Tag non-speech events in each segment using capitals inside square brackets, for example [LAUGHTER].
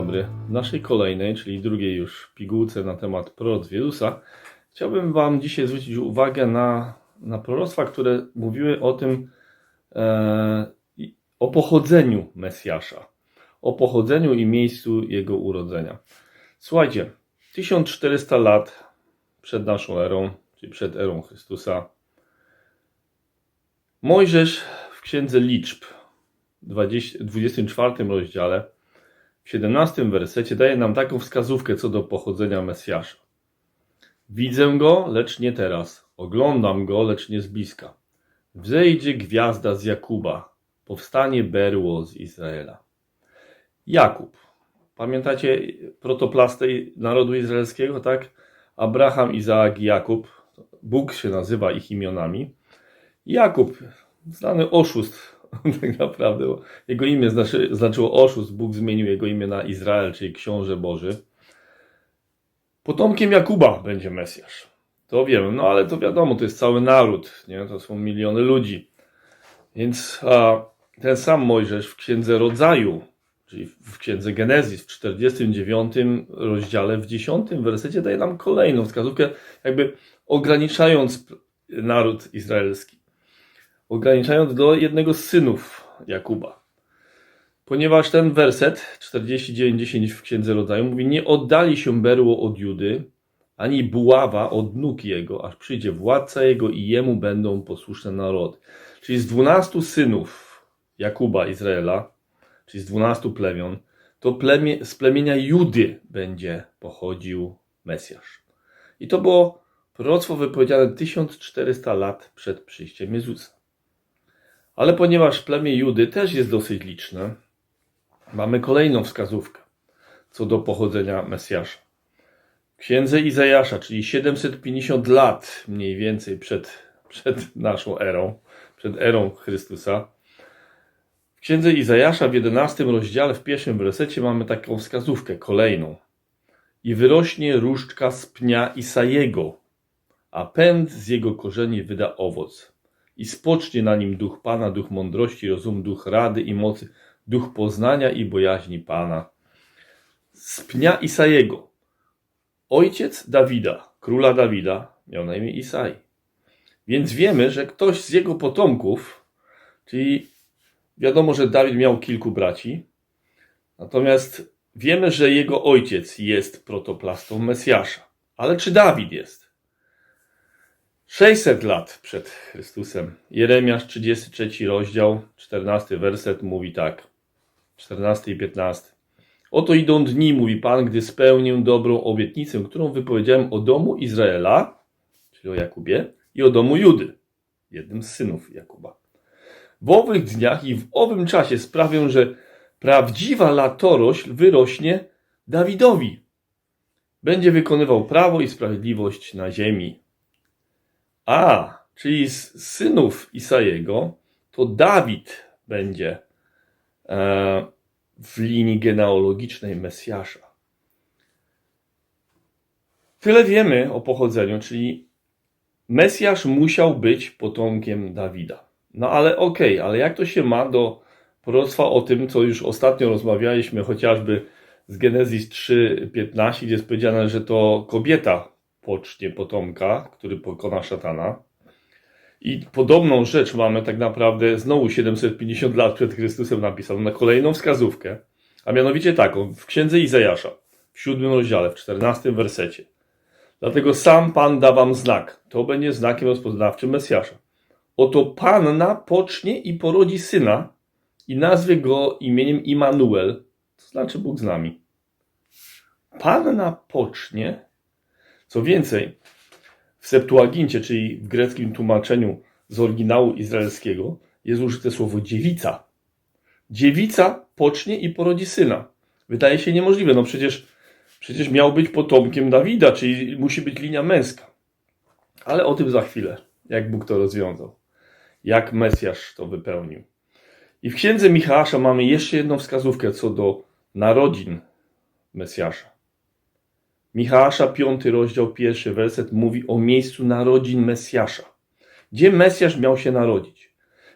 dobry. W naszej kolejnej, czyli drugiej już pigułce na temat proroc Jezusa, chciałbym Wam dzisiaj zwrócić uwagę na, na proroctwa, które mówiły o tym, e, o pochodzeniu Mesjasza, o pochodzeniu i miejscu Jego urodzenia. Słuchajcie, 1400 lat przed naszą erą, czyli przed erą Chrystusa, Mojżesz w Księdze Liczb, 20, 24 rozdziale, w 17 wersecie daje nam taką wskazówkę co do pochodzenia Mesjasza. Widzę go, lecz nie teraz. Oglądam go, lecz nie z bliska. Wzejdzie gwiazda z Jakuba, powstanie berło z Izraela. Jakub. Pamiętacie protoplastę narodu izraelskiego, tak? Abraham, Izaak i Jakub. Bóg się nazywa ich imionami. Jakub, znany oszust, [LAUGHS] tak naprawdę. Jego imię znaczy, znaczyło oszust. Bóg zmienił jego imię na Izrael, czyli książę Boży. Potomkiem Jakuba będzie Mesjasz. To wiemy, no ale to wiadomo, to jest cały naród, nie? to są miliony ludzi. Więc a, ten sam Mojżesz w Księdze Rodzaju, czyli w Księdze Genezis w 49 rozdziale, w 10 wersecie daje nam kolejną wskazówkę, jakby ograniczając naród izraelski ograniczając do jednego z synów Jakuba. Ponieważ ten werset 49:10 w Księdze Rodzaju mówi: Nie oddali się berło od Judy, ani buława od nóg jego, aż przyjdzie władca jego i jemu będą posłuszne narody. Czyli z dwunastu synów Jakuba, Izraela, czyli z dwunastu plemion, to z plemienia Judy będzie pochodził Mesjasz. I to było proroctwo wypowiedziane 1400 lat przed przyjściem Jezusa. Ale ponieważ plemię Judy też jest dosyć liczne, mamy kolejną wskazówkę co do pochodzenia Mesjasza. W księdze Izajasza, czyli 750 lat mniej więcej przed, przed naszą erą, przed erą Chrystusa, w księdze Izajasza w 11 rozdziale, w pierwszym wersecie mamy taką wskazówkę kolejną. I wyrośnie różdżka z pnia Isajego, a pęd z jego korzeni wyda owoc i spocznie na nim duch Pana, duch mądrości, rozum, duch rady i mocy, duch poznania i bojaźni Pana. Z pnia Isajego. Ojciec Dawida, króla Dawida, miał na imię Isai. Więc wiemy, że ktoś z jego potomków, czyli wiadomo, że Dawid miał kilku braci, natomiast wiemy, że jego ojciec jest protoplastą Mesjasza. Ale czy Dawid jest? 600 lat przed Chrystusem. Jeremiasz 33 rozdział, 14 werset mówi tak. 14 i 15. Oto idą dni, mówi Pan, gdy spełnię dobrą obietnicę, którą wypowiedziałem o domu Izraela, czyli o Jakubie, i o domu Judy, jednym z synów Jakuba. W owych dniach i w owym czasie sprawię, że prawdziwa latorośl wyrośnie Dawidowi. Będzie wykonywał prawo i sprawiedliwość na ziemi. A, czyli z synów Isajego, to Dawid będzie e, w linii genealogicznej Mesjasza. Tyle wiemy o pochodzeniu, czyli Mesjasz musiał być potomkiem Dawida. No ale okej, ale jak to się ma do proroctwa o tym, co już ostatnio rozmawialiśmy, chociażby z Genezis 3:15, gdzie jest powiedziane, że to kobieta pocznie potomka, który pokona szatana. I podobną rzecz mamy tak naprawdę znowu 750 lat przed Chrystusem napisaną na kolejną wskazówkę, a mianowicie taką w księdze Izajasza, w siódmym rozdziale, w czternastym wersecie. Dlatego sam Pan da wam znak. To będzie znakiem rozpoznawczym Mesjasza. Oto Panna pocznie i porodzi syna i nazwie go imieniem Immanuel, to znaczy Bóg z nami. Panna pocznie co więcej, w Septuagincie, czyli w greckim tłumaczeniu z oryginału izraelskiego, jest użyte słowo dziewica. Dziewica pocznie i porodzi syna. Wydaje się niemożliwe, no przecież, przecież miał być potomkiem Dawida, czyli musi być linia męska. Ale o tym za chwilę, jak Bóg to rozwiązał. Jak Mesjasz to wypełnił. I w księdze Michała mamy jeszcze jedną wskazówkę co do narodzin Mesjasza. Michała, 5 rozdział, pierwszy werset mówi o miejscu narodzin Mesjasza. Gdzie Mesjasz miał się narodzić?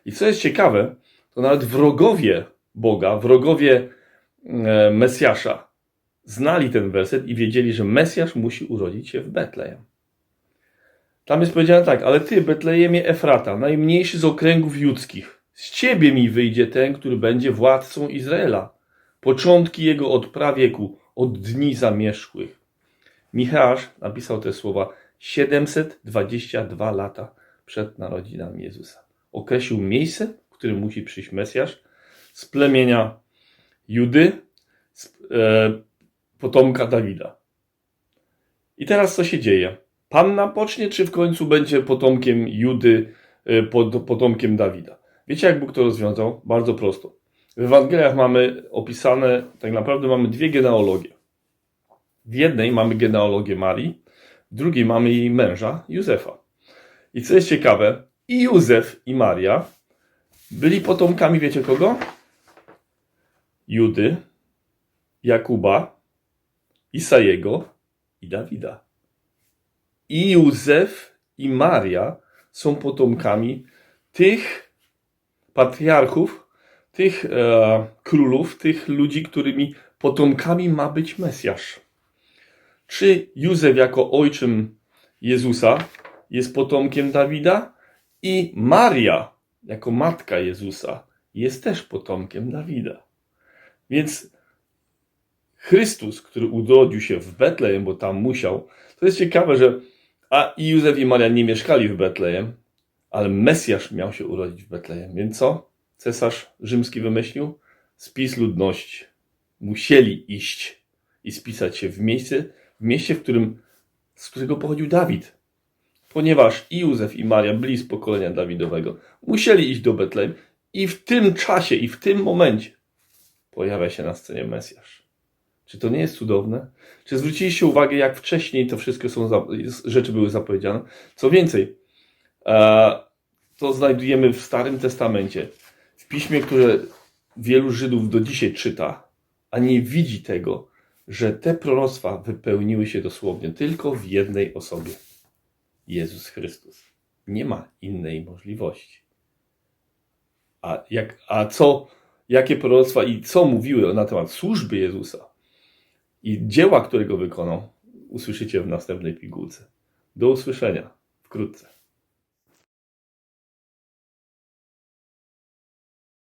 I co jest ciekawe, to nawet wrogowie Boga, wrogowie e, Mesjasza, znali ten werset i wiedzieli, że Mesjasz musi urodzić się w Betlejem. Tam jest powiedziane tak, ale ty, Betlejemie Efrata, najmniejszy z okręgów judzkich, z ciebie mi wyjdzie ten, który będzie władcą Izraela. Początki jego od prawieku, od dni zamierzchłych. Micheasz napisał te słowa 722 lata przed narodzinami Jezusa. Określił miejsce, w którym musi przyjść Mesjasz z plemienia Judy, z, e, potomka Dawida. I teraz co się dzieje? Panna pocznie, czy w końcu będzie potomkiem Judy, e, pod, potomkiem Dawida? Wiecie, jak Bóg to rozwiązał? Bardzo prosto. W Ewangeliach mamy opisane, tak naprawdę mamy dwie genealogie. W jednej mamy genealogię Marii, w drugiej mamy jej męża, Józefa. I co jest ciekawe, i Józef, i Maria byli potomkami, wiecie kogo? Judy, Jakuba, Isajego i Dawida. I Józef, i Maria są potomkami tych patriarchów, tych e, królów, tych ludzi, którymi potomkami ma być Mesjasz. Czy Józef jako ojczym Jezusa jest potomkiem Dawida? I Maria jako matka Jezusa jest też potomkiem Dawida. Więc Chrystus, który urodził się w Betlejem, bo tam musiał, to jest ciekawe, że a i Józef i Maria nie mieszkali w Betlejem, ale Mesjasz miał się urodzić w Betlejem. Więc co? Cesarz rzymski wymyślił? Spis ludności. Musieli iść i spisać się w miejsce, mieście, w którym, z którego pochodził Dawid. Ponieważ i Józef i Maria byli z pokolenia Dawidowego, musieli iść do Betlejem i w tym czasie i w tym momencie pojawia się na scenie Mesjasz. Czy to nie jest cudowne? Czy zwróciliście uwagę, jak wcześniej to wszystko są rzeczy były zapowiedziane? Co więcej, e, to znajdujemy w Starym Testamencie, w piśmie, które wielu Żydów do dzisiaj czyta, a nie widzi tego, że te proroctwa wypełniły się dosłownie tylko w jednej osobie. Jezus Chrystus. Nie ma innej możliwości. A, jak, a co, jakie proroctwa i co mówiły na temat służby Jezusa i dzieła, którego wykonał, usłyszycie w następnej pigułce. Do usłyszenia wkrótce.